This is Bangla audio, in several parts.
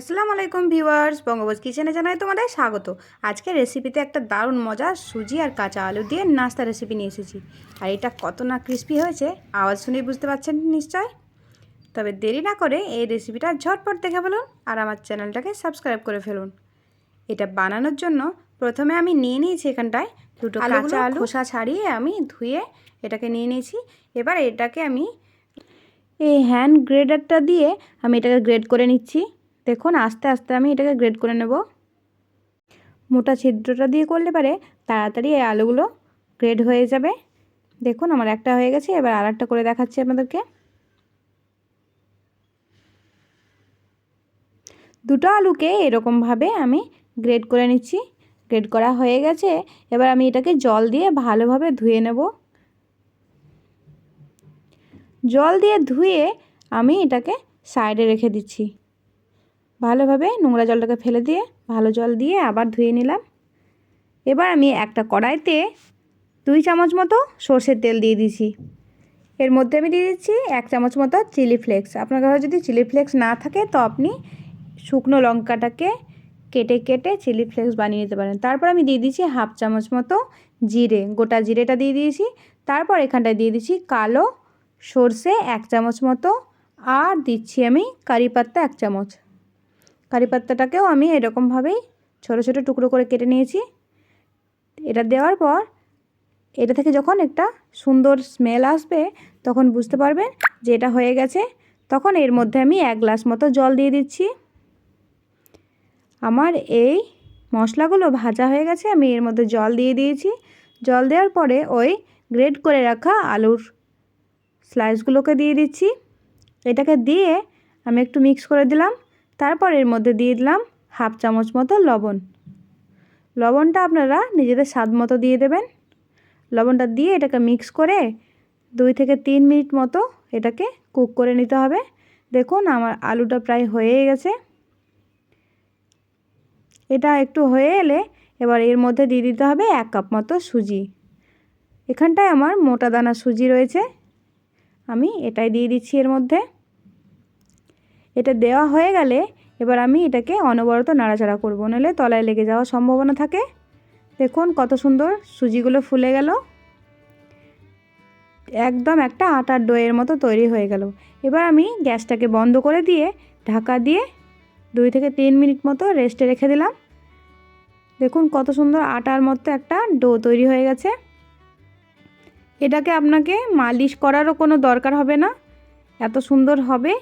আসসালামু আলাইকুম ভিউয়ার্স বঙ্গবোজ কিচেনে জানাই তোমাদের স্বাগত। আজকে রেসিপিতে একটা দারুণ মজা সুজি আর কাঁচা আলু দিয়ে নাস্তা রেসিপি নিয়ে এসেছি। আর এটা কত না ক্রিস্পি হয়েছে আওয়াজ শুনেই বুঝতে পারছেন নিশ্চয়? তবে দেরি না করে এই রেসিপিটা ঝটপট দেখে ফেলুন আর আমার চ্যানেলটাকে সাবস্ক্রাইব করে ফেলুন। এটা বানানোর জন্য প্রথমে আমি নিয়ে নিয়েছি এখানটায় দুটো কাঁচা আলু খোসা ছাড়িয়ে আমি ধুয়ে এটাকে নিয়ে নিয়েছি। এবার এটাকে আমি এই হ্যান্ড গ্রেডারটা দিয়ে আমি এটাকে গ্রেড করে নিচ্ছি। দেখুন, আস্তে আস্তে আমি এটাকে গ্রেড করে নেব। মোটা ছিদ্রটা দিয়ে করলে পারে তাড়াতাড়ি এই আলুগুলো গ্রেড হয়ে যাবে। দেখুন, আমার একটা হয়ে গেছে, এবার আর একটা করে দেখাচ্ছি আপনাদেরকে। দুটো আলুকে এরকমভাবে আমি গ্রেড করে নিচ্ছি। গ্রেড করা হয়ে গেছে, এবার আমি এটাকে জল দিয়ে ভালোভাবে ধুয়ে নেব। জল দিয়ে ধুয়ে আমি এটাকে সাইডে রেখে দিচ্ছি। ভালোভাবে নোংরা জলটাকে ফেলে দিয়ে ভালো জল দিয়ে আবার ধুয়ে নিলাম। এবার আমি একটা কড়াইতে দুই চামচ মতো সর্ষের তেল দিয়ে দিয়েছি। এর মধ্যে আমি দিয়ে দিচ্ছি এক চামচ মতো চিলি ফ্লেক্স। আপনার কাছে যদি চিলি ফ্লেক্স না থাকে তো আপনি শুকনো লঙ্কাটাকে কেটে কেটে চিলি ফ্লেক্স বানিয়ে নিতে পারেন। তারপর আমি দিয়ে দিচ্ছি হাফ চামচ মতো জিরে, গোটা জিরেটা দিয়ে দিয়েছি। তারপর এখানটায় দিয়ে দিচ্ছি কালো সর্ষে এক চামচ মতো। আর দিচ্ছি আমি কারি পাত্তা এক চামচ। কারি পাত্তাটাকেও আমি এরকমভাবেই ছোটো ছোটো টুকরো করে কেটে নিয়েছি। এটা দেওয়ার পর এটা থেকে যখন একটা সুন্দর স্মেল আসবে, তখন বুঝতে পারবেন যে এটা হয়ে গেছে। তখন এর মধ্যে আমি এক গ্লাস মতো জল দিয়ে দিচ্ছি। আমার এই মশলাগুলো ভাজা হয়ে গেছে, আমি এর মধ্যে জল দিয়ে দিয়েছি। জল দেওয়ার পরে ওই গ্রেড করে রাখা আলুর স্লাইসগুলোকে দিয়ে দিচ্ছি। এটাকে দিয়ে আমি একটু মিক্স করে দিলাম। তারপর এর মধ্যে দিয়ে দিলাম হাফ চামচ মতো লবণ। লবণটা আপনারা নিজেদের স্বাদ মতো দিয়ে দেবেন। লবণটা দিয়ে এটাকে মিক্স করে দুই থেকে তিন মিনিট মতো এটাকে কুক করে নিতে হবে। দেখুন আমার আলুটা প্রায় হয়ে গেছে। এটা একটু হয়ে এলে এবার এর মধ্যে দিয়ে দিতে হবে এক কাপ মতো সুজি। এখানটায় আমার মোটা দানা সুজি রয়েছে। আমি এটাই দিয়ে দিচ্ছি এর মধ্যে। এটা দেওয়া হয়ে গেলে এবার আমি এটাকে অনবরত নাড়াচাড়া করব। নাহলে তলায় লেগে যাওয়ার সম্ভাবনা থাকে। দেখুন কত সুন্দর সুজিগুলো ফুলে গেল। একদম একটা আটার ডোয়ের মতো তৈরি হয়ে গেল। এবার আমি গ্যাসটাকে বন্ধ করে দিয়ে ঢাকা দিয়ে দুই থেকে তিন মিনিট মতো রেস্টে রেখে দিলাম। দেখুন কত সুন্দর আটার মতো একটা ডো তৈরি হয়ে গেছে। এটাকে আপনাকে মালিশ করারও কোনো দরকার হবে না। এত সুন্দর হবে।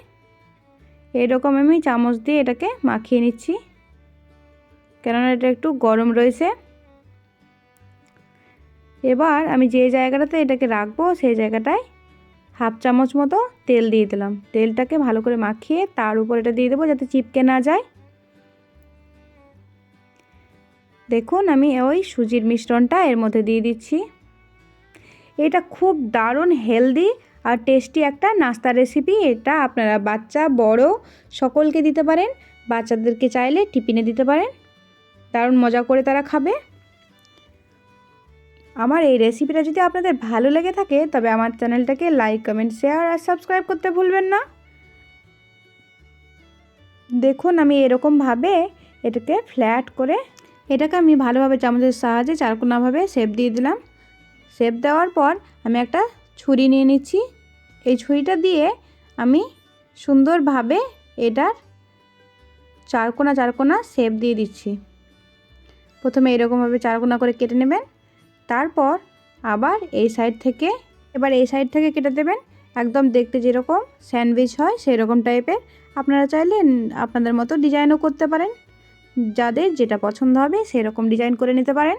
এরকম আমি চামচ দিয়ে এটাকে মাখিয়ে নিচ্ছি। কেননা এটা একটু গরম রয়েছে। এবার আমি যে জায়গাটাতে এটাকে রাখব, সেই জায়গাটায় হাফ চামচ মতো তেল দিয়ে দিলাম। তেলটাকে ভালো করে মাখিয়ে তার উপর এটা দিয়ে দেবো যাতে চিপকে না যায়। দেখুন, আমি ওই সুজির মিশ্রণটা এর মধ্যে দিয়ে দিচ্ছি। এটা খুব দারুণ হেলদি আর টেস্টি একটা নাস্তা রেসিপি এটা আপনারা বাচ্চা, বড় সকলকে দিতে পারেন। বাচ্চাদেরকে চাইলে টিফিনে দিতে পারেন। দারুণ মজা করে তারা খাবে। আমার এই রেসিপিটা যদি আপনাদের ভালো লেগে থাকে, তবে আমার চ্যানেলটাকে লাইক কমেন্ট শেয়ার আর সাবস্ক্রাইব করতে ভুলবেন না। দেখুন আমি এরকমভাবে এটাকে ফ্ল্যাট করে, এটাকে আমি ভালোভাবে চামচের সাহায্যে চারকোনাভাবে শেপ দিয়ে দিলাম। শেপ দেওয়ার পর আমি একটা ছুরি নিয়ে নিচ্ছি। এই ছুরিটা দিয়ে আমি সুন্দরভাবে এটার চারকোনা চারকোনা শেপ দিয়ে দিচ্ছি। প্রথমে এরকমভাবে চারকোনা করে কেটে নেবেন। তারপর আবার এই সাইড থেকে, এবার এই সাইড থেকে কেটে দেবেন। একদম দেখতে যেরকম স্যান্ডউইচ হয় সেই রকম টাইপের। আপনারা চাইলে আপনাদের মতো ডিজাইনও করতে পারেন। যাদের যেটা পছন্দ হবে সেই রকম ডিজাইন করে নিতে পারেন।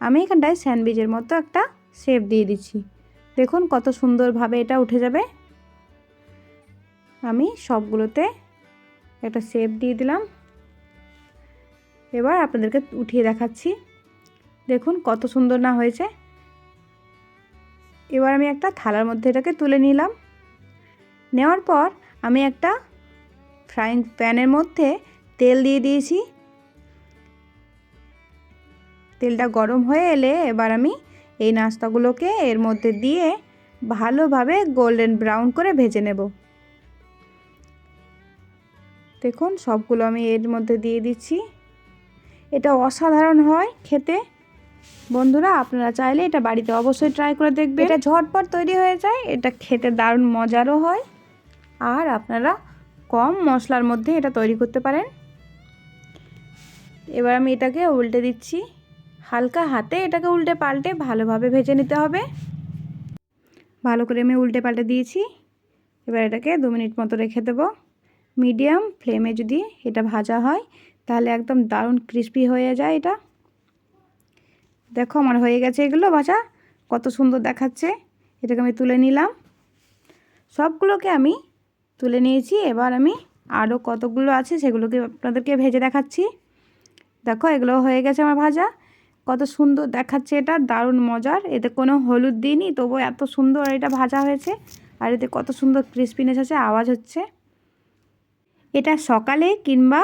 আমি এখানটায় স্যান্ডউইচের মতো একটা শেপ দিয়ে দিচ্ছি। দেখুন কত সুন্দরভাবে এটা উঠে যাবে। আমি সবগুলোতে একটা শেপ দিয়ে দিলাম। এবার আপনাদেরকে উঠিয়ে দেখাচ্ছি। দেখুন কত সুন্দর না হয়েছে। এবার আমি একটা থালার মধ্যে এটাকে তুলে নিলাম। নেওয়ার পর আমি একটা ফ্রাইং প্যানের মধ্যে তেল দিয়ে দিয়েছি। তেলটা গরম হয়ে এলে এবার আমি এই নাস্তাগুলোকে এর মধ্যে দিয়ে ভালোভাবে গোল্ডেন ব্রাউন করে ভেজে নেব। দেখুন, সবগুলো আমি এর মধ্যে দিয়ে দিচ্ছি। এটা অসাধারণ হয় খেতে। বন্ধুরা, আপনারা চাইলে এটা বাড়িতে অবশ্যই ট্রাই করে দেখবেন। এটা ঝটপট তৈরি হয়ে যায়, এটা খেতে দারুণ মজারও হয়। আর আপনারা কম মশলার মধ্যে এটা তৈরি করতে পারেন। এবার আমি এটাকে উল্টে দিচ্ছি। হালকা হাতে এটাকে উল্টে পাল্টে ভালোভাবে ভেজে নিতে হবে। ভালো করে আমি উল্টে পাল্টে দিয়েছি। এবার এটাকে দু মিনিট মতো রেখে দেবো। মিডিয়াম ফ্লেমে যদি এটা ভাজা হয়, তাহলে একদম দারুণ ক্রিস্পি হয়ে যায় এটা। দেখো আমার হয়ে গেছে এগুলো ভাজা। কত সুন্দর দেখাচ্ছে। এটাকে আমি তুলে নিলাম। সবগুলোকে আমি তুলে নিয়েছি। এবার আমি আরও কতগুলো আছে সেগুলোকে আপনাদেরকে ভেজে দেখাচ্ছি। দেখো এগুলো হয়ে গেছে আমার ভাজা। কত সুন্দর দেখাচ্ছে এটা, দারুণ মজার। এতে কোনো হলুদ দিইনি তবু এত সুন্দর এটা ভাজা হয়েছে। আর এতে কত সুন্দর ক্রিসপিনেস আছে, আওয়াজ হচ্ছে। এটা সকালে কিংবা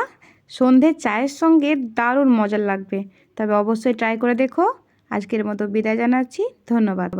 সন্ধে চায়ের সঙ্গে দারুণ মজার লাগবে। তবে অবশ্যই ট্রাই করে দেখো। আজকের মতো বিদায় জানাচ্ছি, ধন্যবাদ।